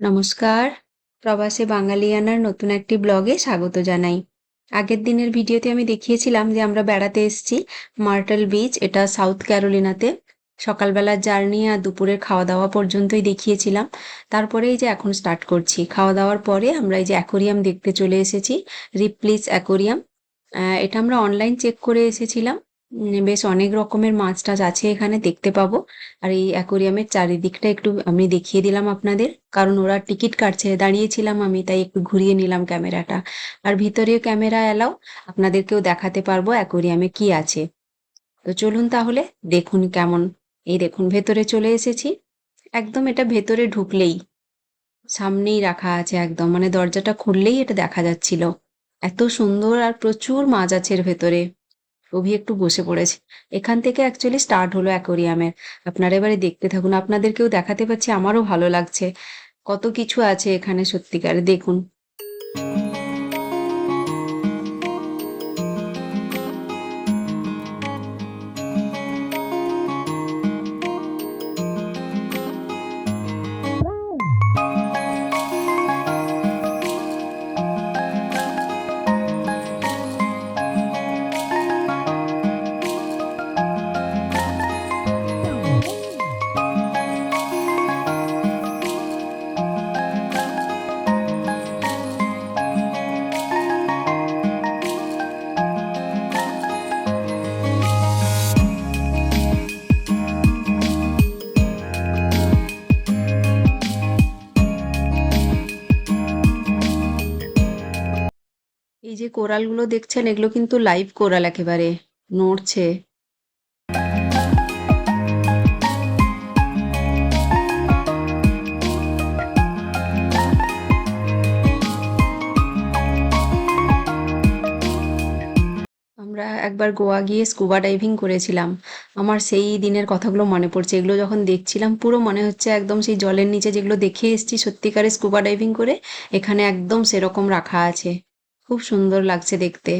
নমস্কার। প্রবাসে বাঙালিয়ানার নতুন একটি ব্লগে স্বাগত জানাই। আগের দিনের ভিডিওতে আমি দেখিয়েছিলাম যে আমরা বেড়াতে এসেছি মার্টেল বিচ, এটা সাউথ ক্যারোলিনাতে। সকালবেলার জার্নি আর দুপুরের খাওয়া দাওয়া পর্যন্তই দেখিয়েছিলাম। তারপরে এই যে এখন স্টার্ট করছি। খাওয়া দাওয়ার পরে আমরা এই যে অ্যাকোরিয়াম দেখতে চলে এসেছি, রিপ্লিস অ্যাকোরিয়াম। এটা আমরা অনলাইন চেক করে এসেছিলাম। বেশ অনেক রকমের মাছ টাছ আছে এখানে দেখতে পাবো। আর এই অ্যাকোরিয়ামের চারিদিকটা একটু আমি দেখিয়ে দিলাম আপনাদের। কারণ ওরা টিকিট কাটছে, দাঁড়িয়েছিলাম আমি, তাই একটু ঘুরিয়ে নিলাম ক্যামেরাটা। আর ভিতরেও ক্যামেরা এলাও আপনাদেরকেও দেখাতে পারব অ্যাকোরিয়ামে কি আছে। তো চলুন তাহলে দেখুন কেমন। এই দেখুন, ভেতরে চলে এসেছি। একদম এটা ভেতরে ঢুকলেই, সামনেই রাখা আছে একদম। মানে দরজাটা খুললেই এটা দেখা যাচ্ছিল। এত সুন্দর আর প্রচুর মাছ আছে এর ভেতরে। অভি একটু বসে পড়েছে। এখান থেকে অ্যাকচুয়ালি স্টার্ট হলো অ্যাকোরিয়ামের আপনারা এবারে দেখতে থাকুন, আপনাদেরকেও দেখাতে পাচ্ছি, আমারও ভালো লাগছে। কত কিছু আছে এখানে সত্যিকারে, দেখুন। এই যে কোরালগুলো দেখছেন, এগুলো কিন্তু লাইভ কোরাল একেবারে নড়ছে। আমরা একবার গোয়া গিয়ে স্কুবা ডাইভিং করেছিলাম। আমার সেই দিনের কথাগুলো মনে পড়ছে। এগুলো যখন দেখছিলাম, পুরো মনে হচ্ছে একদম সেই জলের নিচে যেগুলো দেখে এসেছি সত্যিকারে স্কুবা ডাইভিং করে, এখানে একদম সেরকম রাখা আছে। খুব সুন্দর লাগছে দেখতে।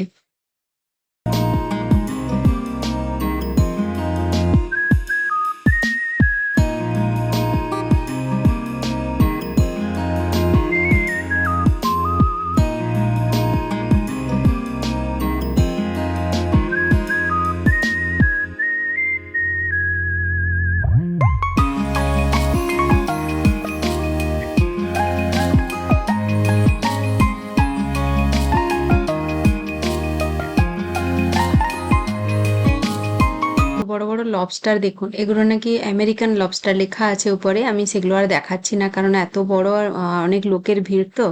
লবস্টার দেখুন, এগুলো নাকি আমেরিকান লবস্টার লেখা আছে উপরে, আমি সেগুলো আর দেখাচ্ছি না, কারণ এত বড় আর অনেক লোকের ভিড় তো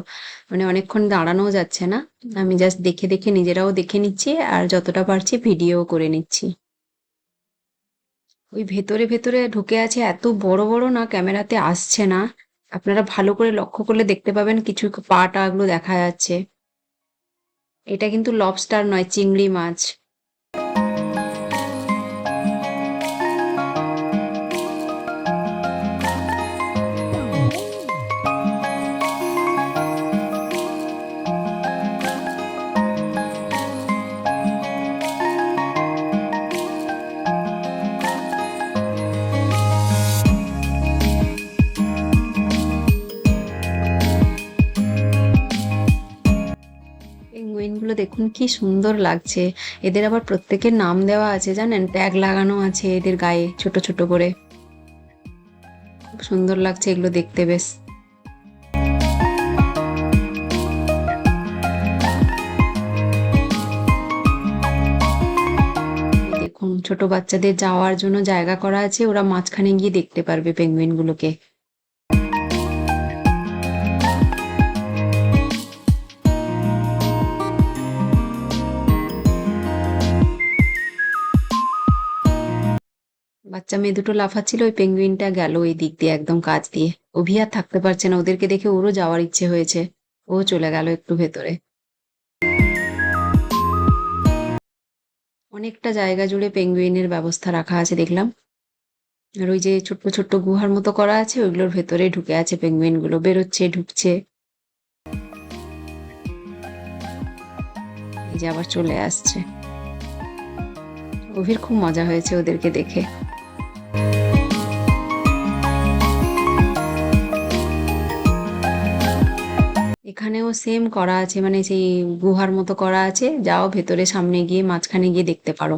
মানে অনেকক্ষণ দাঁড়ানোও যাচ্ছে না। আমি জাস্ট দেখে দেখে নিজেরাও দেখে নিচ্ছি আর যতটা পারছি ভিডিও করে নিচ্ছি। ওই ভেতরে ভেতরে ঢুকে আছে এত বড় বড় না, ক্যামেরাতে আসছে না। আপনারা ভালো করে লক্ষ্য করলে দেখতে পাবেন কিছু পা টা গুলো দেখা যাচ্ছে। এটা কিন্তু লবস্টার নয়, চিংড়ি মাছ। দেখুন কি সুন্দর লাগছে। এদের আবার প্রত্যেকের নাম দেওয়া আছে, জানেন? ট্যাগ লাগানো আছে এদের গায়ে, ছোট ছোট করে। সুন্দর লাগছে এগুলো দেখতে বেশ। ছোট বাচ্চাদের যাওয়ার জন্য জায়গা করা আছে, ওরা মাঝখানে গিয়ে দেখতে পারবে পেঙ্গুইন বাচ্চা মেয়ে দুটো লাফাচ্ছিল, ওই পেঙ্গুইনটা গেল ওই দিক দিয়ে একদম কাজ দিয়ে। অভি আর থাকতে পারছে না, ওদেরকে দেখে ওরও যাওয়ার ইচ্ছে হয়েছে। ও চলে গেল একটু ভেতরে। অনেকটা জায়গা জুড়ে পেঙ্গুইনের ব্যবস্থা রাখা আছে, দেখলাম। আর ওই যে ছোট্ট ছোট্ট গুহার মতো করা আছে, ওইগুলোর ভেতরে ঢুকে আছে পেঙ্গুইনগুলো বেরোচ্ছে, ঢুকছে। এই যে আবার চলে আসছে। অভির খুব মজা হয়েছে ওদেরকে দেখে। এখানেও সেম করা আছে মানে সেই গুহার মতো করা আছে। যাও ভেতরে সামনে গিয়ে মাঝখানে গিয়ে দেখতে পারো।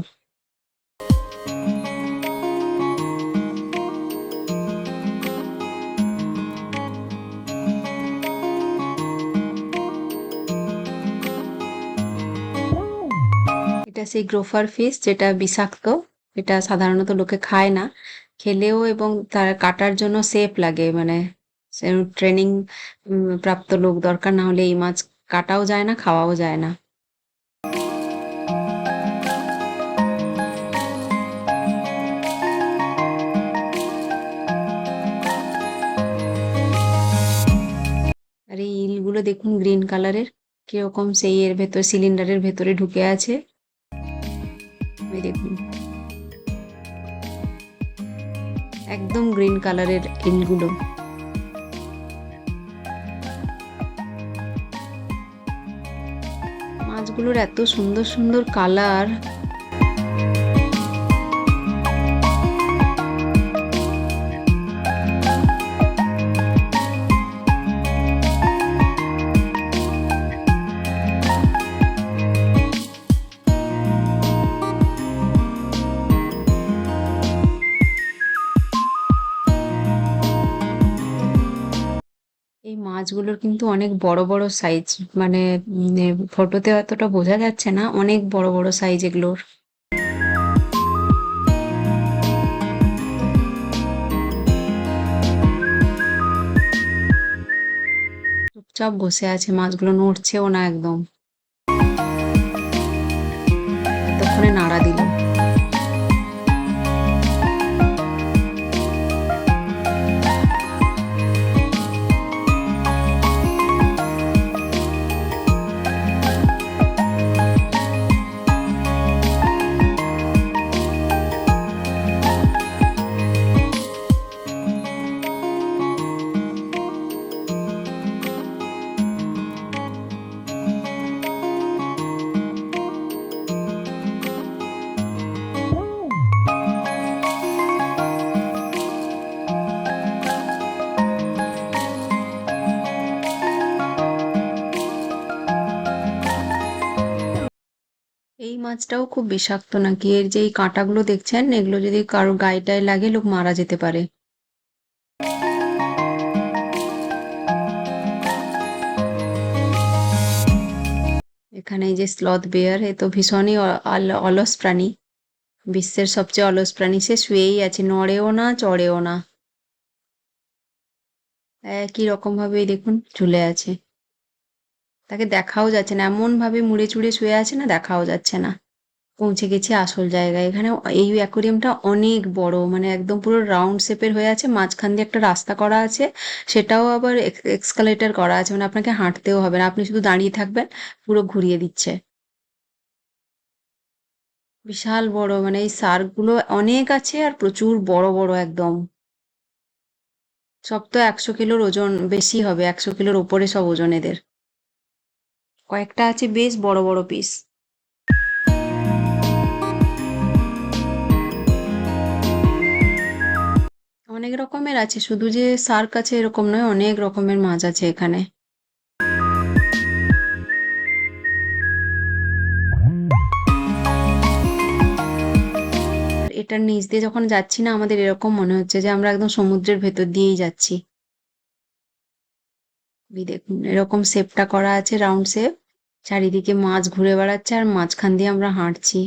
এটা সেই গ্রোফার ফিশ, যেটা বিষাক্ত। এটা সাধারণত লোকে খায় না। খেলেও এবং তার কাটার জন্য সেফ লাগে মানে ট্রেনিং প্রাপ্ত লোক দরকার, না হলে এই মাছ কাটাও যায় না, খাওয়াও যায় না। আর এই ইলগুলো দেখুন গ্রিন কালারের কীরকম সেই এর ভেতর সিলিন্ডারের ভেতরে ঢুকে আছে। দেখুন। একদম গ্রিন কালারের ইলগুলো। মাছগুলোর এত সুন্দর সুন্দর কালার মাছগুলোর কিন্তু অনেক বড় বড় সাইজ মানে ফটোতে অতটা বোঝা যাচ্ছে না, অনেক বড় বড় সাইজ এগুলোর। চুপচাপ বসে আছে, মাছগুলো নড়ছেও না একদম। মাছটাও খুব বিষাক্ত নাকি? এর যে এই কাঁটাগুলো দেখছেন, এগুলো যদি কারও গায়ে টায়ে লাগে, লোক মারা যেতে পারে। এখানে এই যে স্লথ বেয়ার এ তো ভীষণই অলস প্রাণী। বিশ্বের সবচেয়ে অলস প্রাণী। সে শুয়েই আছে, নড়েও না, চড়েও না। একই রকম ভাবে দেখুন, ঝুলে আছে। তাকে দেখাও যাচ্ছে না। এমন ভাবে মুড়ে চুড়ে শুয়ে আছে না, দেখাও যাচ্ছে না। পৌঁছে গেছি আসল জায়গায়। এখানে এই অ্যাকোরিয়ামটা অনেক বড় মানে একদম পুরো রাউন্ড শেপের হয়ে আছে। মাঝখান দিয়ে একটা রাস্তা করা আছে, সেটাও আবার এক্সকালেটার করা আছে মানে আপনাকে হাঁটতেও হবে না। আপনি শুধু দাঁড়িয়ে থাকবেন, পুরো ঘুরিয়ে দিচ্ছে। বিশাল বড় মানে এই সার্কগুলো অনেক আছে আর প্রচুর বড় বড় একদম। সব তো একশো কিলোর ওজন, বেশি হবে, একশো কিলোর ওপরে সব ওজন এদের। কয়েকটা আছে বেশ বড় বড় পিস অনেক রকমের আছে, শুধু যে শার্ক আছে এরকম নয়, অনেক রকমের মাছ আছে এখানে। এটার নিচ দিয়ে যখন যাচ্ছি না, আমাদের এরকম মনে হচ্ছে যে আমরা একদম সমুদ্রের ভেতর দিয়েই যাচ্ছি। দেখুন, এরকম শেপটা করা আছে রাউন্ড শেপ চারিদিকে মাছ ঘুরে বেড়াচ্ছে আর মাঝখান দিয়ে আমরা হাঁটছি।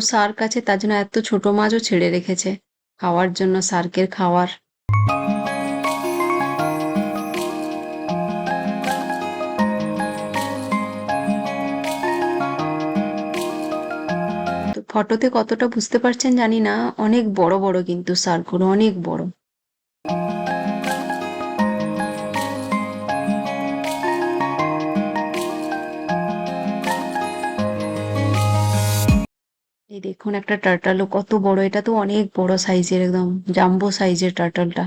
শার্ক আছে তার জন্য এত ছোট মাছও ছেড়ে রেখেছে। খাওয়ার জন্য শার্কের খাওয়ার। ফটোতে কতটা বুঝতে পারছেন জানি না। অনেক বড় বড় কিন্তু সার্কগুলো অনেক বড়। দেখুন একটা টার্টালও কত বড় এটা তো অনেক বড় সাইজের একদম জাম্বো সাইজের টার্টালটা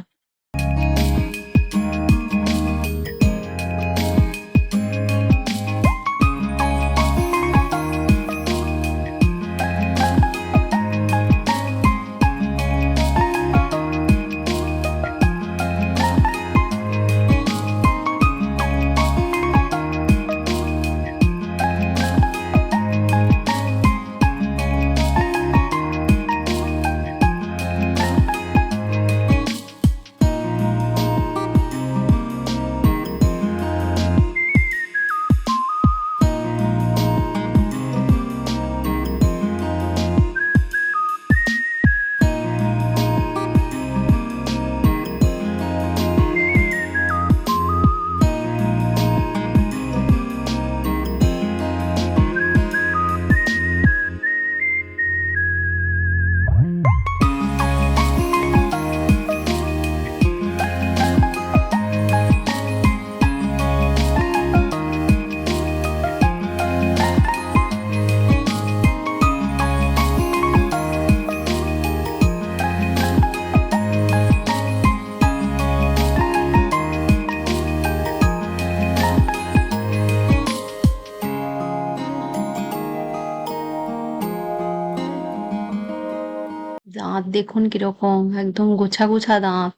দেখুন কীরকম একদম গোছা গোছা দাঁত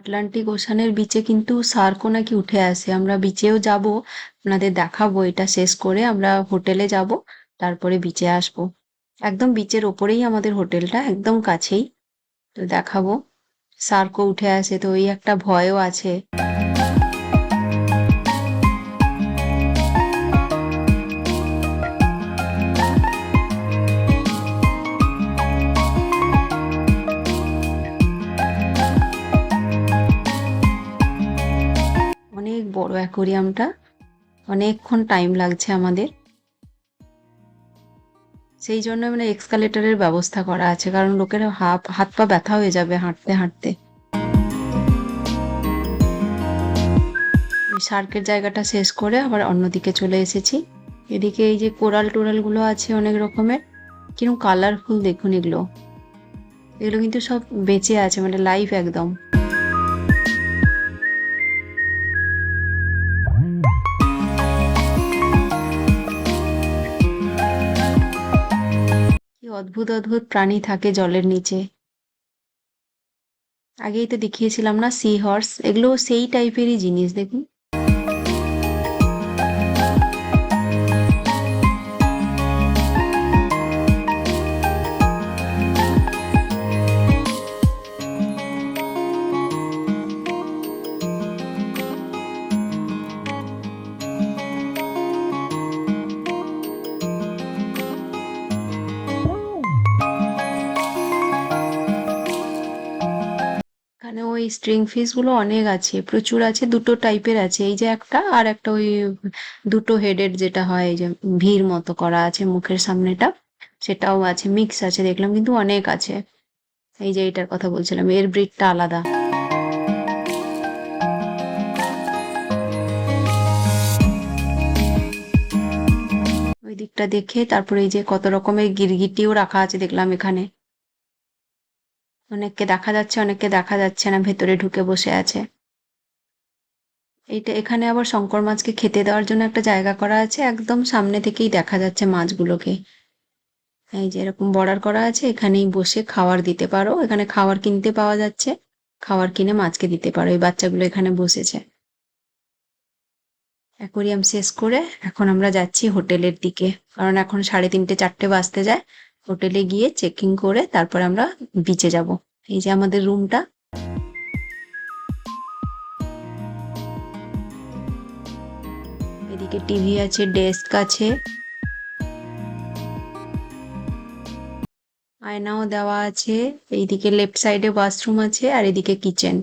আটলান্টিক ওশানের বিচে কিন্তু সার্কও নাকি উঠে আসে। আমরা বিচেও যাব, আপনাদের দেখাবো, এটা শেষ করে আমরা হোটেলে যাব, তারপরে বিচে আসব। একদম বিচের ওপরেই আমাদের হোটেলটা, একদম কাছেই। তো দেখাবো। সার্কও উঠে আসে, তো ওই একটা ভয়ও আছে। অ্যাকোরিয়ামটা অনেকক্ষণ টাইম লাগছে আমাদের। সেই জন্য মানে এক্সকালেটরের ব্যবস্থা করা আছে, কারণ লোকের হাত হাত পা ব্যথা হয়ে যাবে হাঁটতে হাঁটতে। ওই শার্কের জায়গাটা শেষ করে আবার অন্যদিকে চলে এসেছি। এদিকে এই যে কোরাল টোরালগুলো আছে অনেক রকমের কীরকম কালারফুল দেখুন এগুলো। এগুলো কিন্তু সব বেঁচে আছে মানে লাইভ একদম। অদ্ভুত অদ্ভুত প্রাণী থাকে জলের নিচে। আগেই তো দেখিয়েছিলাম না সি হর্স এগুলো সেই টাইপেরই জিনিস, দেখুন। স্ট্রিং ফিশগুলো অনেক আছে, প্রচুর আছে, দুটো টাইপের আছে, এই যে একটা আর একটা ওই দুটো হেডেড যেটা হয়, এই যে ভিড় মতো করা আছে মুখের সামনেটা, সেটাও আছে মিক্স আছে, দেখলাম কিন্তু অনেক আছে। এই যে এটার কথা বলছিলাম, এর ব্রিডটা আলাদা। ওই দিকটা দেখে, তারপরে এই যে কত রকমের গিরগিটিও রাখা আছে, দেখলাম এখানে। অনেককে দেখা যাচ্ছে, অনেককে দেখা যাচ্ছে না, ভেতরে ঢুকে বসে আছে। এইটা এখানে আবার শঙ্কর মাছকে খেতে দেওয়ার জন্য একটা জায়গা করা আছে, একদম সামনে থেকেই দেখা যাচ্ছে মাছগুলোকে। এই যে এরকম বর্ডার করা আছে, এখানেই বসে খাওয়ার দিতে পারো। এখানে খাবার কিনতে পাওয়া যাচ্ছে, খাওয়ার কিনে মাছকে দিতে পারো। এই বাচ্চাগুলো এখানে বসেছে। অ্যাকোরিয়াম শেষ করে এখন আমরা যাচ্ছি হোটেলের দিকে, কারণ এখন সাড়ে তিনটে, চারটে বাজতে যায়। হোটেলে গিয়ে চেকিং করে তারপর আমরা বিচে যাব। এই যে আমাদের রুমটা এদিকে টিভি আছে ডেস্ক আছে। আয়নাও দেওয়া আছে। এইদিকে লেফট সাইডে ওয়াশরুম আছে আর এদিকে কিচেন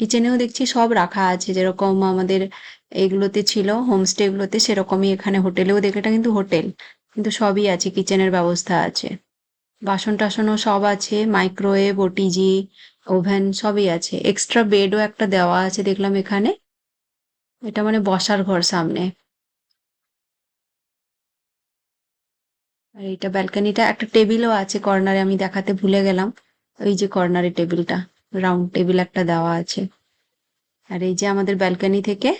কিচেনেও দেখছি সব রাখা আছে। যেরকম আমাদের এগুলোতে ছিল হোমস্টে গুলোতে সেরকমই এখানে হোটেলেও দেখে এটা কিন্তু হোটেল কিন্তু সবই আছে কিচেনের ব্যবস্থা আছে। বাসন টাসনও সব আছে মাইক্রোওয়েভ ওটিজি ওভেন সবই আছে। এক্সট্রা বেডও একটা দেওয়া আছে দেখলাম এখানে। এটা মানে বসার ঘর সামনে। আর এটা ব্যালকানিটা একটা টেবিলও আছে কর্নারে আমি দেখাতে ভুলে গেলাম। ওই যে কর্নারে টেবিলটা রাউন্ড টেবিল একটা দেওয়া আছে। আর এই যে আমাদের ব্যালকনি থেকে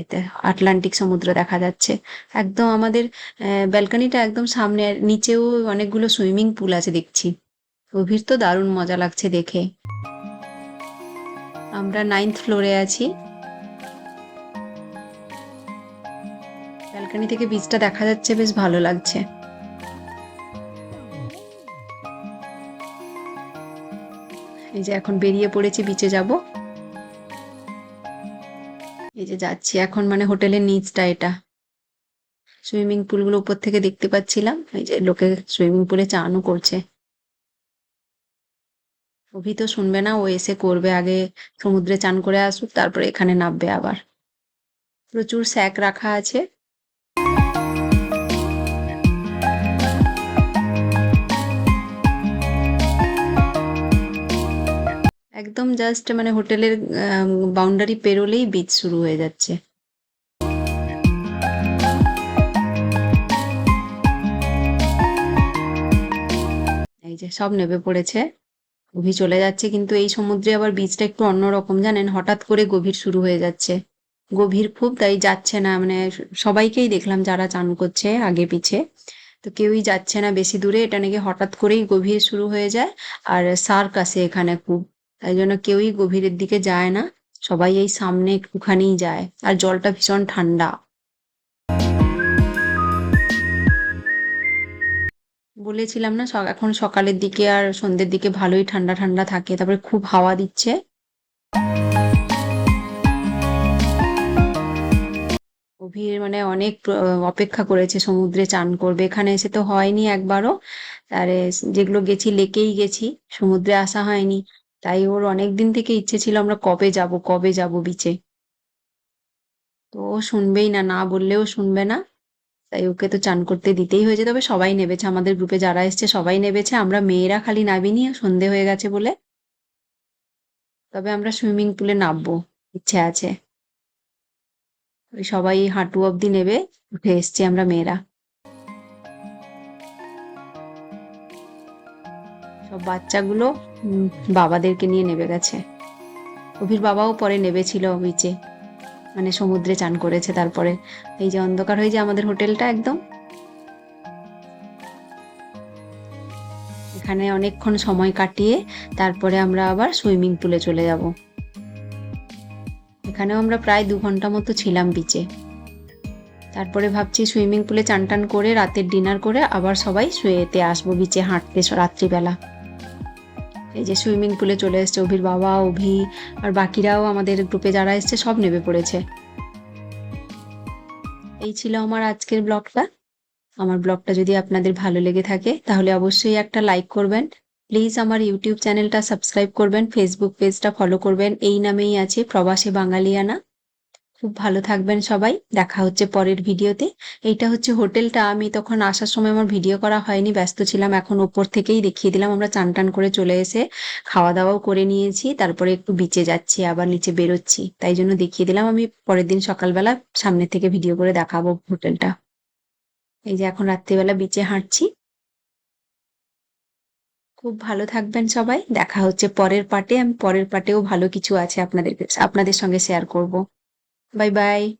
এতে আটলান্টিক সমুদ্র দেখা যাচ্ছে। একদম আমাদের ব্যালকনিটা একদম সামনে নিচেও অনেকগুলো সুইমিং পুল আছে দেখছি। গভীর তো দারুণ মজা লাগছে দেখে। আমরা নাইন্থ ফ্লোরে আছি। ব্যালকনি থেকে বীজটা দেখা যাচ্ছে, বেশ ভালো লাগছে। এই যে এখন বেরিয়ে পড়েছি বিচে যাব। এই যে যাচ্ছি। এখন মানে হোটেলের নিচটা এটা। সুইমিং পুলগুলো উপর থেকে দেখতে পাচ্ছিলাম। এই যে লোকে সুইমিং পুলে চানও করছে। অভি তো শুনবে না, ও এসে করবে আগে সমুদ্রে চান করে আসুক, তারপরে এখানে নামবে আবার। প্রচুর স্যাক রাখা আছে। একদম জাস্ট মানে হোটেলের বাউন্ডারি পেরোলেই বিচ শুরু হয়ে যাচ্ছে। এই যে সব নেমে পড়েছে। গভীর চলে যাচ্ছে, কিন্তু এই সমুদ্রে আবার বীজটা একটু অন্যরকম, জানেন? হঠাৎ করে গভীর শুরু হয়ে যাচ্ছে। গভীর খুব, তাই যাচ্ছে না। মানে সবাইকেই দেখলাম যারা চান করছে আগে পিছে। তো কেউই যাচ্ছে না বেশি দূরে। এটা নাকি হঠাৎ করেই গভীর শুরু হয়ে যায়। আর সার্ক আসে এখানে খুব। তাই জন্য কেউই গভীরের দিকে যায় না। সবাই এই সামনে একটুখানিই যায়। আর জলটা ভীষণ ঠান্ডা। বলেছিলাম না এখন সকালের দিকে আর সন্ধ্যের দিকে ভালোই ঠান্ডা ঠান্ডা থাকে। তারপরে খুব হাওয়া দিচ্ছে। গভীর মানে অনেক অপেক্ষা করেছে, সমুদ্রে চান করবে। এখানে এসে তো হয়নি একবারও। আরে যেগুলো গেছি, লেকেই গেছি। সমুদ্রে আসা হয়নি। তাই ওর অনেক দিন থেকে ইচ্ছে ছিল আমরা কবে যাব কবে যাব বিচে তো ও শুনবেই না না বললেও শুনবে না। তাই ওকে তো চান করতে দিতেই হয়েছে, তবে সবাই নেবেছে। আমাদের গ্রুপে যারা এসছে সবাই নেবেছে। আমরা মেয়েরা খালি নামিনি, সন্ধে হয়ে গেছে বলে। তবে আমরা সুইমিং পুলে নামবো, ইচ্ছে আছে। ওই সবাই হাঁটু অব্দি নেবে, উঠে এসছি আমরা মেয়েরা। সব বাচ্চাগুলো বাবাদেরকে নিয়ে নেবে গেছে। অভির বাবাও পরে নেবেছিল বিচে মানে সমুদ্রে চান করেছে তারপরে। এই যে অন্ধকার হয়ে যে আমাদের হোটেলটা একদম। এখানে অনেকক্ষণ সময় কাটিয়ে তারপরে আমরা আবার সুইমিং পুলে চলে যাব। এখানেও আমরা প্রায় দু ঘণ্টা মতো ছিলাম বিচে তারপরে ভাবছি সুইমিং পুলে চান টান করে রাতের ডিনার করে আবার সবাই শুয়েতে আসব বিচে হাঁটতে রাত্রিবেলা। এই যে সুইমিং পুলে চলে এসছে অভির বাবা, অভি আর বাকিরাও আমাদের গ্রুপে যারা এসছে সব নেমে পড়েছে। এই ছিল আমার আজকের ব্লগটা। আমার ব্লগটা যদি আপনাদের ভালো লেগে থাকে, তাহলে অবশ্যই একটা লাইক করবেন। প্লিজ আমার ইউটিউব চ্যানেলটা সাবস্ক্রাইব করবেন, ফেসবুক পেজটা ফলো করবেন। এই নামেই আছে প্রবাসী বাঙালিয়ানা। খুব ভালো থাকবেন সবাই। দেখা হচ্ছে পরের ভিডিওতে। এইটা হচ্ছে হোটেলটা। আমি তখন আসার সময় আমার ভিডিও করা হয়নি, ব্যস্ত ছিলাম। এখন ওপর থেকেই দেখিয়ে দিলাম। আমরা চান টান করে চলে এসে খাওয়া দাওয়াও করে নিয়েছি। তারপরে একটু বিচে যাচ্ছি, আবার নিচে বেরোচ্ছি। তাই জন্য দেখিয়ে দিলাম। আমি পরের দিন সকালবেলা সামনে থেকে ভিডিও করে দেখাবো হোটেলটা। এই যে এখন রাত্রিবেলা বিচে হাঁটছি। খুব ভালো থাকবেন সবাই। দেখা হচ্ছে পরের পার্টে আমি পরের পার্টেও ভালো কিছু আছে আপনাদের আপনাদের সঙ্গে শেয়ার করব। Bye-bye.